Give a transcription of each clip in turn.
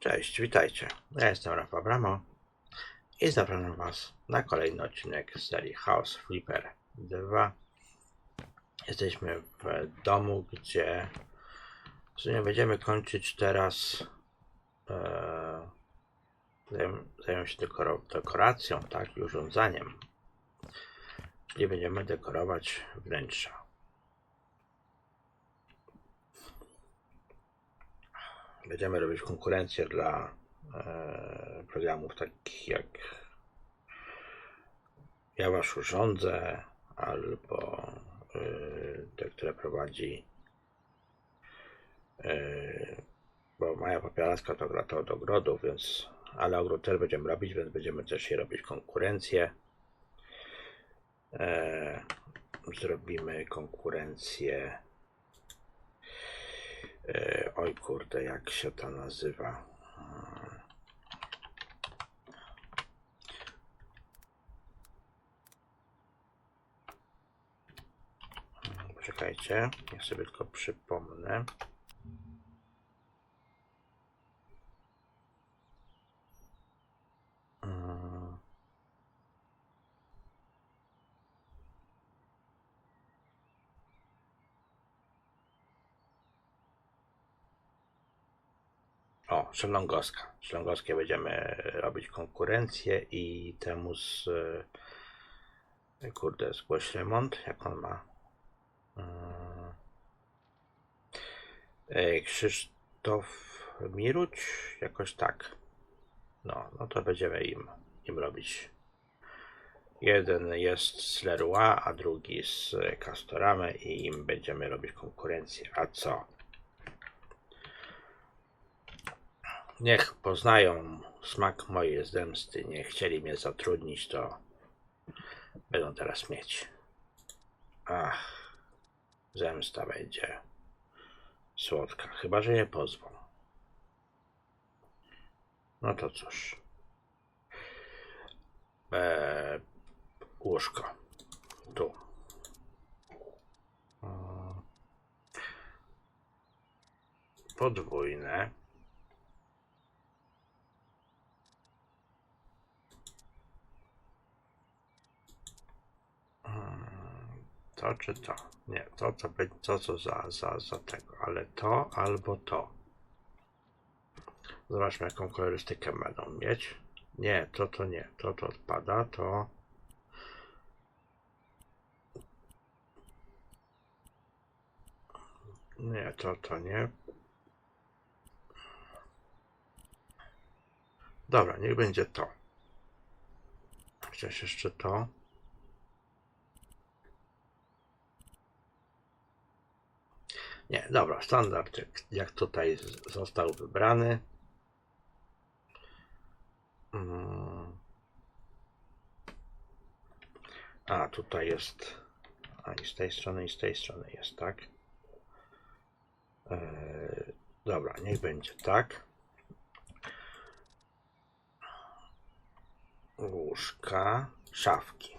Cześć, witajcie. Ja jestem Rafał Bramo i zapraszam Was na kolejny odcinek serii House Flipper 2. Jesteśmy w domu, gdzie w sumie będziemy kończyć teraz e, zajm- zajmę się dekoro- dekoracją, tak, i urządzaniem. Czyli będziemy dekorować wnętrza. Będziemy robić konkurencję dla e, programów takich jak Ja Was urządzę albo e, te, które prowadzi e, bo Maja Popielaska to gra to od ogrodów, więc ale ogród też będziemy robić, więc będziemy też je robić konkurencję. Zrobimy konkurencję E, oj kurde, jak się to nazywa? Mm, Poczekajcie, ja sobie tylko przypomnę. Szelongowska. Szelongowskiej będziemy robić konkurencję i temu z... Kurde, zgłoś remont. Jak on ma? Mm. E, Krzysztof Miruć? Jakoś tak. No, no to będziemy im, im robić. Jeden jest z Leroy, a drugi z Castoramy i im będziemy robić konkurencję. A co? Niech poznają smak mojej zemsty. Nie chcieli mnie zatrudnić, to będą teraz mieć. Ach, zemsta będzie słodka. Chyba, że nie pozwą. No to cóż. Eee, łóżko. Tu. Podwójne. To czy to? Nie, to co, be- to co za, za, za tego, ale to albo to. Zobaczmy jaką kolorystykę będą mieć. Nie, to to nie, to to odpada, to... Nie, to to nie. Dobra, niech będzie to. Chociaż jeszcze to. Nie, dobra, standard jak, tutaj został wybrany. Mm. A, tutaj jest. A i z tej strony, i z tej strony jest, tak? Eee, dobra, niech będzie tak. Łóżka, szafki.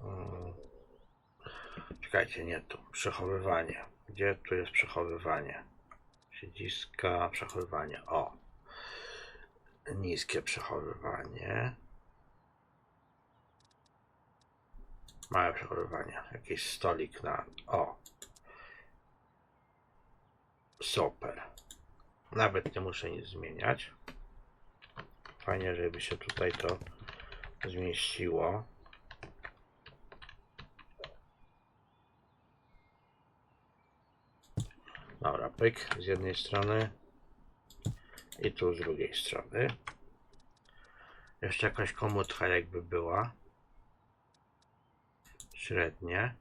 Mm. Czekajcie, nie tu. Przechowywanie. Gdzie tu jest przechowywanie? Siedziska, przechowywanie. O. Niskie przechowywanie. Małe przechowywanie. Jakiś stolik na. O. Super. Nawet nie muszę nic zmieniać. Fajnie, żeby się tutaj to zmieściło. Dobra, pyk z jednej strony i tu z drugiej strony. Jeszcze jakaś komutka jakby była. Średnie.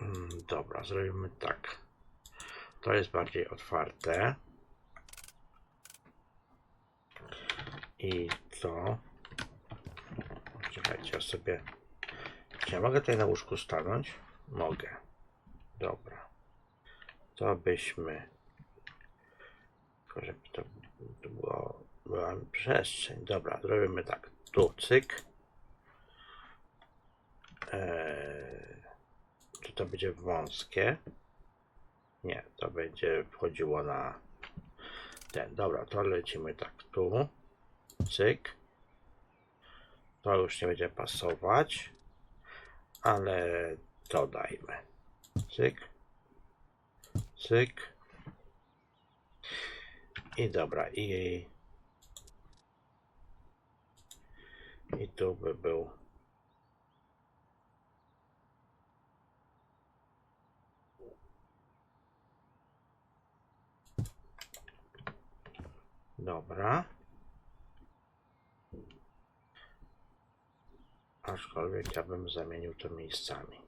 Mm, Dobra, zrobimy tak. To jest bardziej otwarte. I to. Czekajcie, ja sobie czy ja mogę tutaj na łóżku stanąć? Mogę. Dobra. To byśmy. Tylko żeby to, było, była przestrzeń. Dobra, zrobimy tak. Tu cyk. Eee, to będzie wąskie? Nie, to będzie wchodziło na ten. Dobra, to lecimy tak tu. Cyk. To już nie będzie pasować, ale dodajmy. Cyk. Cyk. I dobra, i i tu by był Dobra. Aczkolwiek ja bym zamienił to miejscami.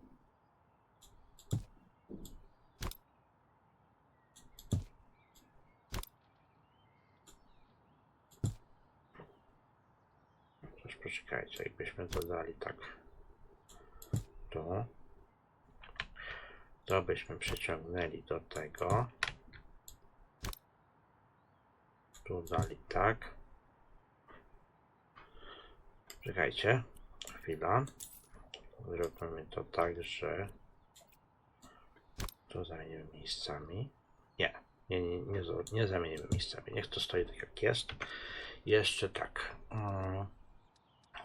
Coś poczekajcie, jakbyśmy dodali tak tu, to byśmy przeciągnęli do tego. Tu dali tak. Czekajcie, chwila. Zrobimy to tak, że to zamienimy miejscami. Nie, nie, nie, nie, nie zamienimy miejscami. Niech to stoi tak jak jest. Jeszcze tak. mm,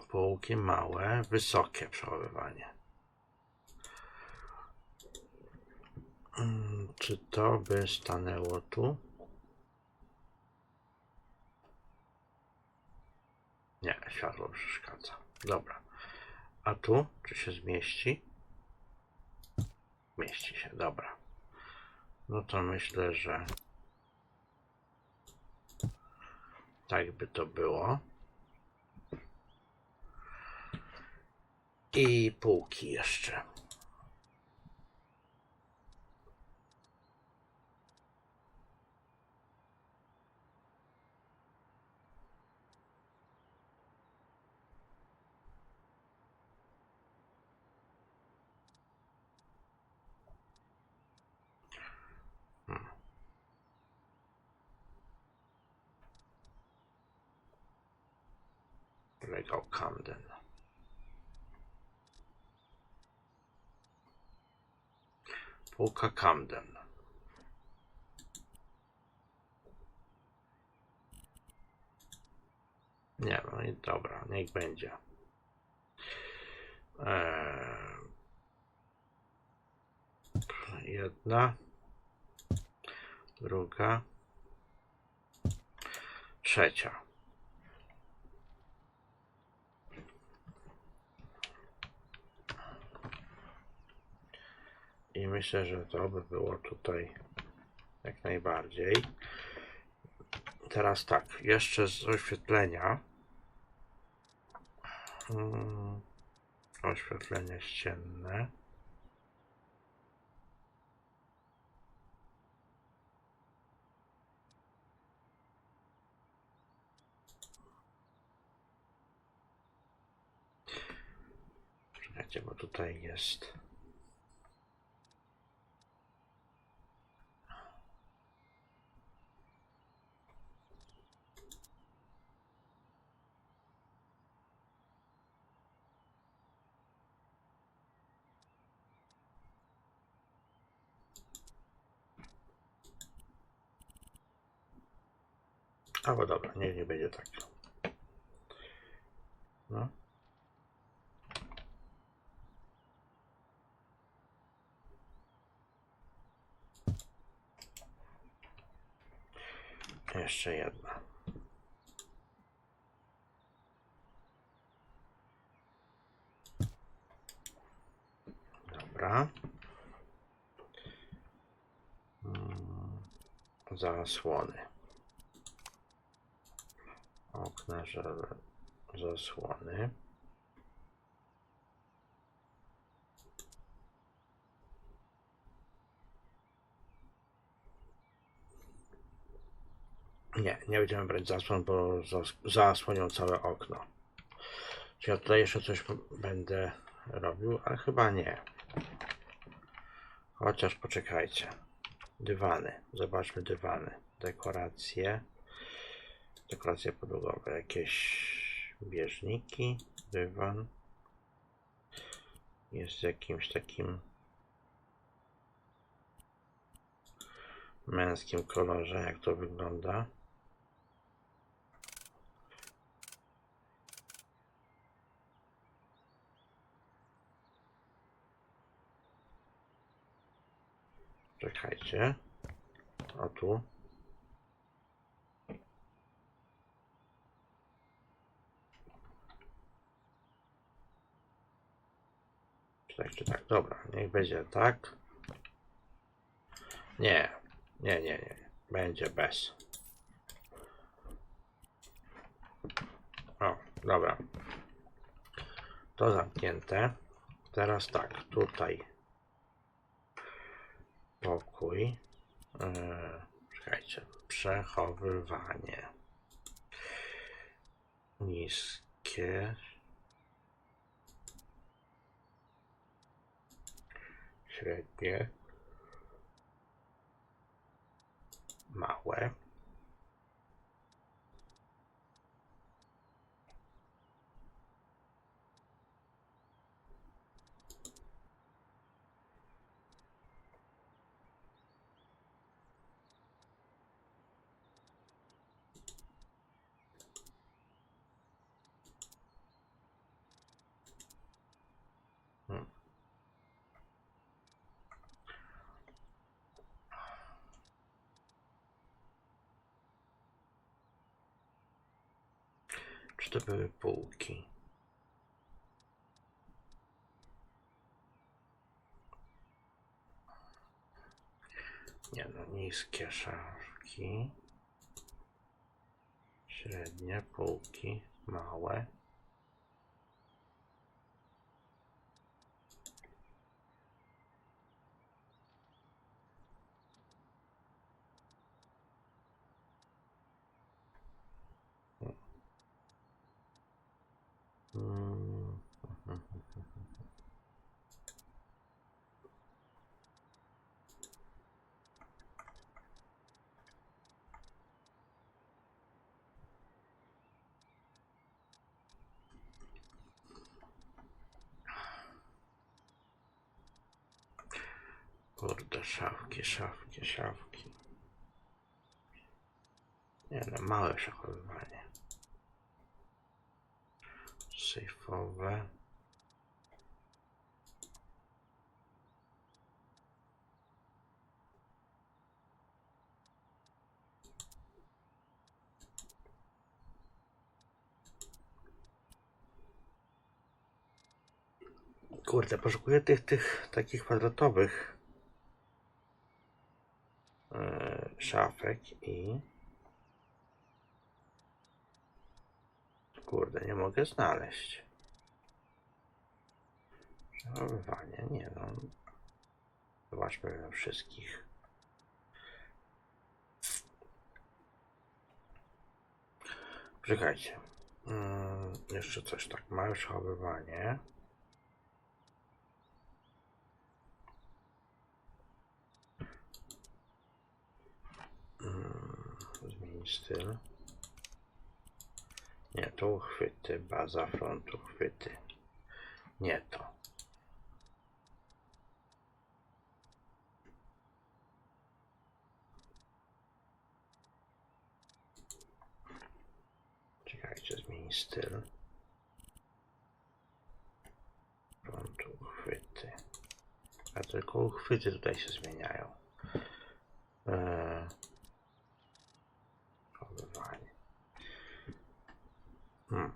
Półki małe, wysokie przechowywanie. Mm, Czy to by stanęło tu? Nie, światło przeszkadza. Dobra. A tu? Czy się zmieści? Mieści się, dobra. No to myślę, że tak by to było. I półki jeszcze. Legał Camden. Półka Camden. Nie, no i dobra, niech będzie. Eee, jedna, druga, trzecia. I myślę, że to by było tutaj jak najbardziej. Teraz tak, jeszcze z oświetlenia. Mm, Oświetlenie ścienne. Czekajcie, bo tutaj jest. Albo dobra, nie, nie będzie tak. No. Jeszcze jedna. Dobra. Mm, Zasłony. Okna, zasłony. Nie, nie będziemy brać zasłon, bo zas zasłonią całe okno. Czy ja tutaj jeszcze coś będę robił? Ale chyba nie. Chociaż poczekajcie. Dywany. Zobaczmy dywany. Dekoracje. Dekoracje podłogowe. Jakieś bieżniki. Dywan. Jest jakimś takim męskim kolorze, jak to wygląda. Czekajcie. O tu. Tak, czy tak. Dobra, niech będzie tak. Nie, nie, nie, nie. Będzie bez. O, dobra. To zamknięte. Teraz tak, tutaj pokój. Yy, czekajcie. Przechowywanie. Niskie. Średnie. Małe. Czy to były półki? Nie no, niskie szafki. Średnie półki, małe. Kurde, szafki, szafki, szafki. Nie no, małe przechowywanie. Sejfowe. Kurde, poszukuję tych, tych takich kwadratowych e, szafek i kurde, nie mogę znaleźć. Przechowywanie, nie no. Zobaczmy we wszystkich. Czekajcie. Mm, jeszcze coś tak, małe przechowywanie. Mm, Zmień styl. Nie, to uchwyty, baza frontu, uchwyty. Nie to. Czekajcie, zmień styl. Frontu, uchwyty. A tylko uchwyty tutaj się zmieniają. Eee, chowywanie. Hmm.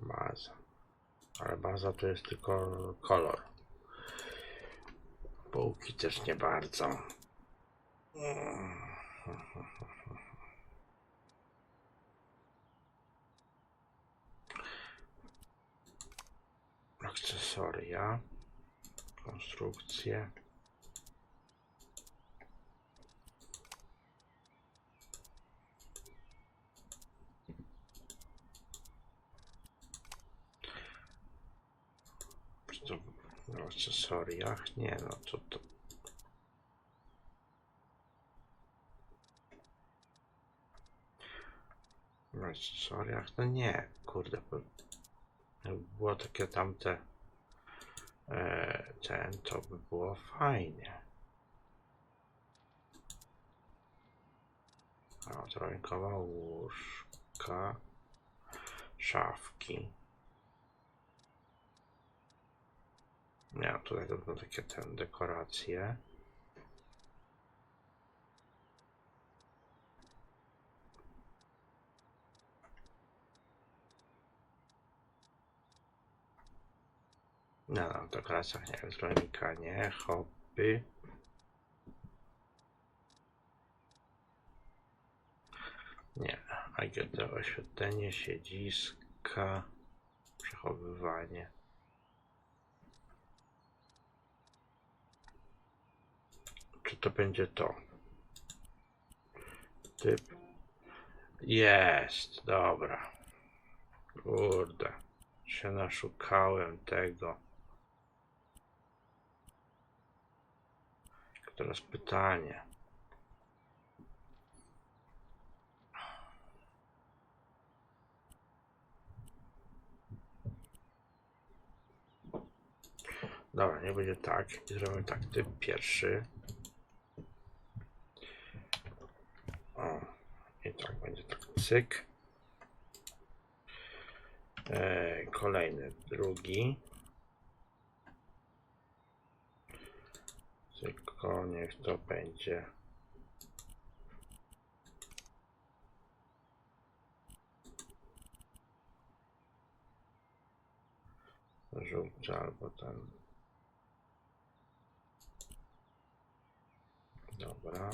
Baza. Ale baza to jest tylko kolor. Półki też nie bardzo. Akcesoria. Konstrukcje. Czy to w akcesoriach? Nie, no to to. W akcesoriach? No nie, kurde. Bo było takie tamte e, ten, to by było fajnie. A, trójkowa łóżka, szafki. Nie, tutaj to będą takie ten, dekoracje. No, no, dekoracjach nie, elektronika nie, hobby. Nie, AGD oświetlenie, siedziska, przechowywanie. Czy to będzie to? Typ. Jest, dobra. Kurde, się naszukałem tego. Teraz pytanie. Dobra, nie będzie tak. Zrobimy tak. Typ pierwszy. O, i tak będzie tak. Cyk. E, kolejny, drugi. Tylko niech to będzie. Żółty albo ten. Dobra.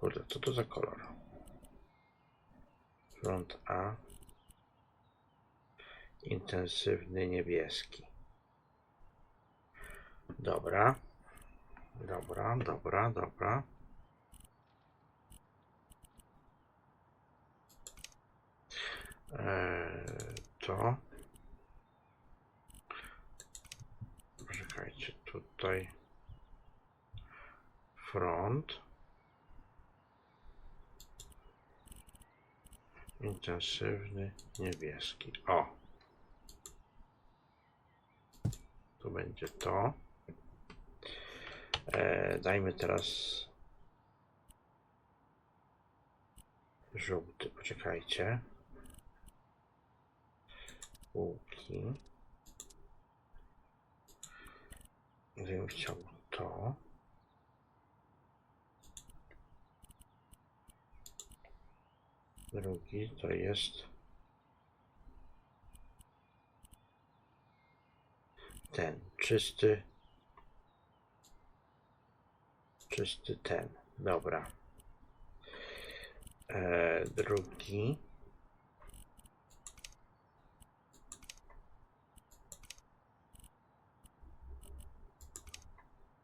Kurde, co to za kolor? Front A. Intensywny niebieski. Dobra. Dobra, dobra, dobra. Eee, to. Poczekajcie, tutaj. Front. Intensywny niebieski. O. Tu będzie to. E, dajmy teraz żółty, poczekajcie. Łuki. Gdybym chciał to. Drugi to jest ten czysty czysty ten. Dobra. E, drugi.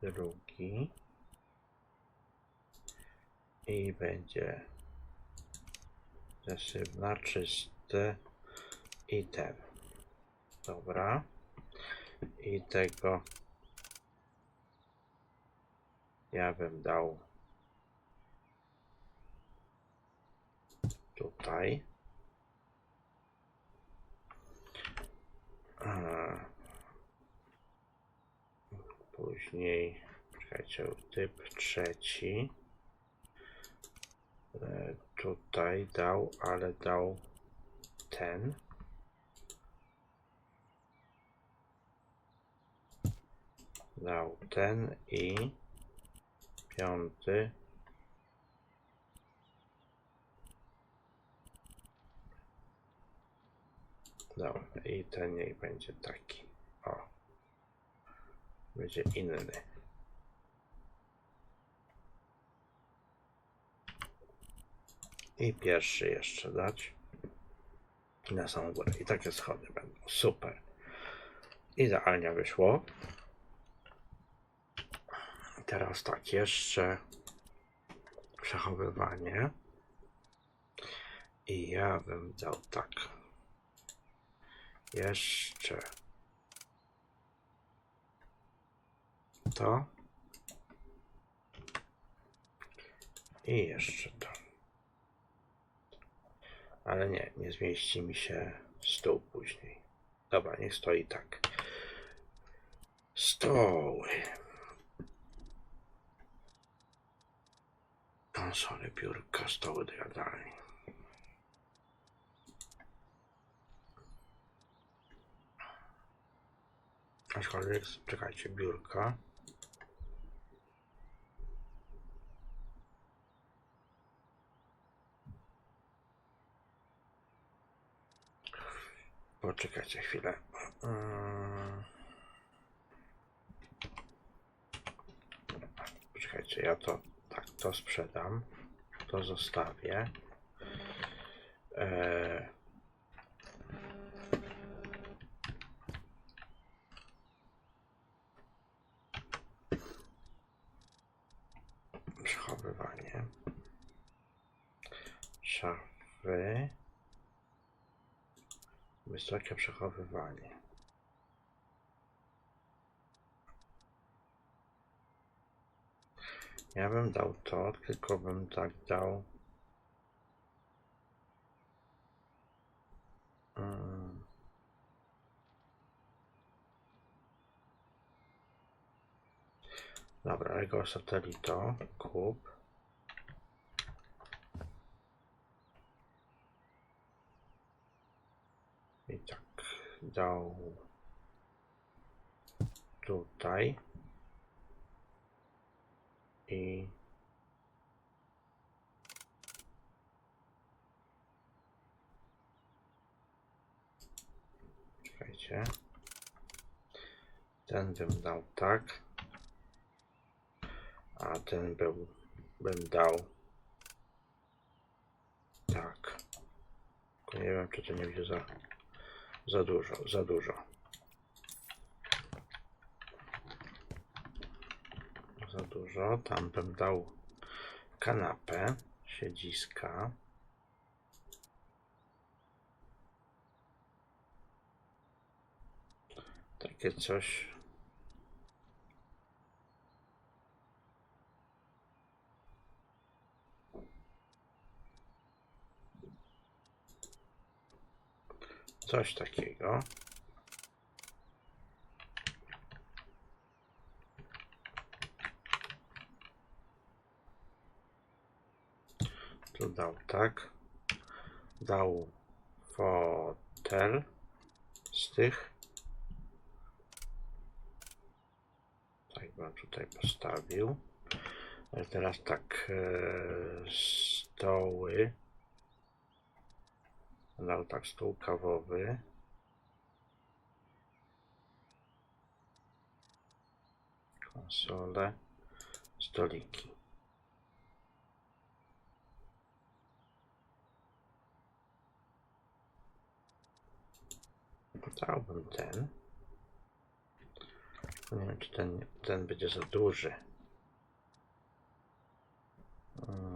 Drugi. I będzie zesywna, czysty i ten. Dobra. I tego ja bym dał tutaj. Później, czekajcie, typ trzeci. E, Tutaj dał, ale dał ten. Dał ten i piąty. Dobra, i ten niech będzie taki. O. Będzie inny. I pierwszy jeszcze dać. Na samą górę. I takie schody będą. Super. Idealnie wyszło. Teraz tak, jeszcze przechowywanie. I ja bym dał tak. Jeszcze to. I jeszcze to. Ale nie, nie zmieści mi się stół później. dobra, niech stoi tak. Stoły. Konsole, biurka, stoły do jadalni. Aczkolwiek, czekajcie, biurka. Poczekajcie chwilę. Mm. Poczekajcie, ja to tak, to sprzedam. To zostawię. Eee, przechowywanie. Szafy. Wysokie przechowywanie. Ja bym dał to, tylko bym tak dał. Mm. Dobra, Lego Satelito, kup. I tak dał tutaj. I czekajcie ten bym dał tak a ten był bym dał tak. Nie wiem czy to nie będzie za za dużo, za dużo. Za dużo. Tam bym dał kanapę, siedziska. Takie coś. Coś takiego. Tu dał tak. Dał fotel z tych. Tak bym tutaj postawił. Teraz tak, e, stoły. Dał tak stół kawowy. Konsole, stoliki. Dałbym ten. Nie wiem, czy ten, ten będzie za duży. Hmm.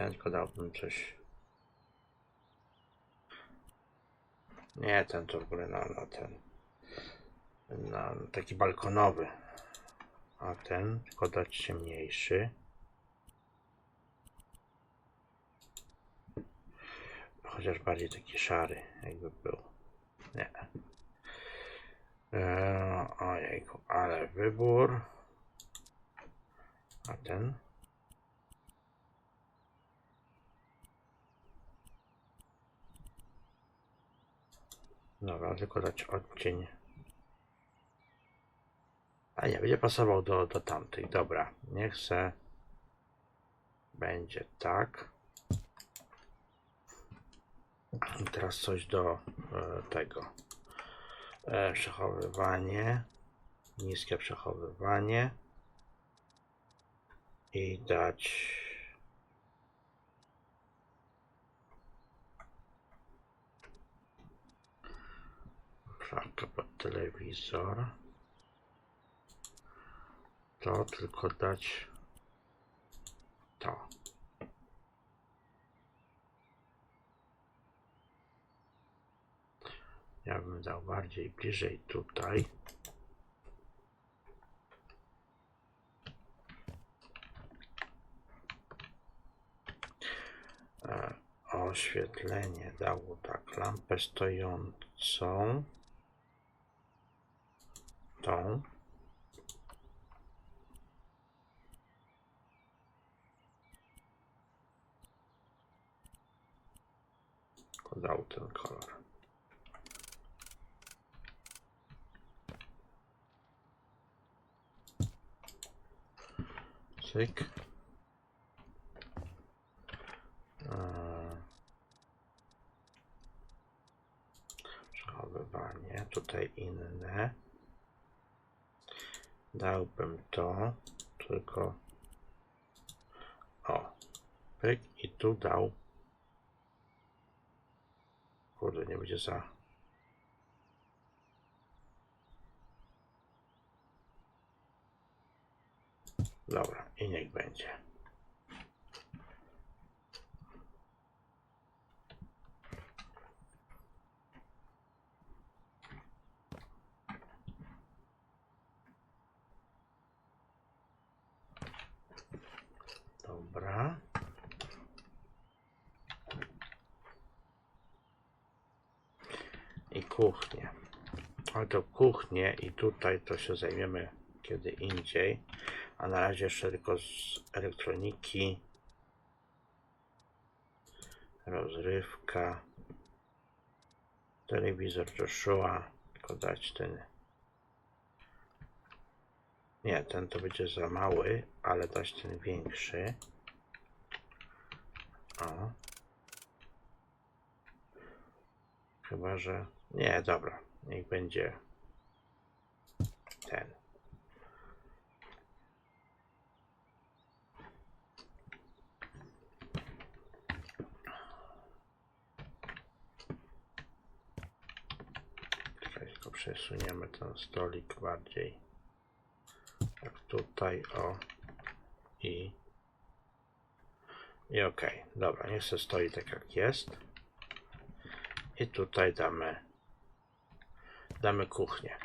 Ja tylko dałbym coś. Nie, ten to w ogóle na, na ten. Na taki balkonowy. A ten tylko dać ciemniejszy. Chociaż bardziej taki szary, jakby był. Nie. Eee, ojejku, ale wybór. A ten? Dobra, tylko dać odcień. A nie, będzie pasował do, do tamtej. Dobra, niech se będzie tak. I teraz coś do e, tego. E, przechowywanie. Niskie przechowywanie. I dać szafkę pod telewizor. To tylko dać to. Ja bym dał bardziej bliżej tutaj. E, oświetlenie dało tak lampę stojącą. Tą. Dał ten kolor. Cyk. Przechowywanie. Tutaj inne. Dałbym to, tylko o, pyk i tu dał. Kurde, nie będzie za. Dobra, i niech będzie Dobra. I kuchnię. Ale to kuchnię i tutaj to się zajmiemy kiedy indziej. A na razie jeszcze tylko z elektroniki. Rozrywka. Telewizor Joshua. Tylko dać ten. Nie, ten to będzie za mały, ale dać ten większy. O. Chyba, że... Nie, dobra. Niech będzie ten. Tylko przesuniemy ten stolik bardziej. Tak tutaj, o. I... I ok. Dobra, niech se stoi tak jak jest. I tutaj damy damy kuchnię.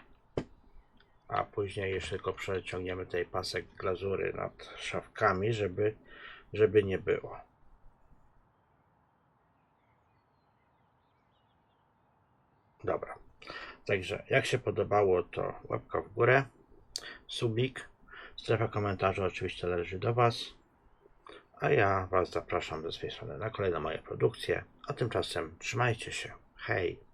A później jeszcze tylko przeciągniemy tej pasek glazury nad szafkami, żeby, żeby nie było. Dobra. Także jak się podobało, to łapka w górę, subik, strefa komentarzy oczywiście należy do Was. A ja Was zapraszam ze swojej strony na kolejne moje produkcje. A tymczasem trzymajcie się. Hej!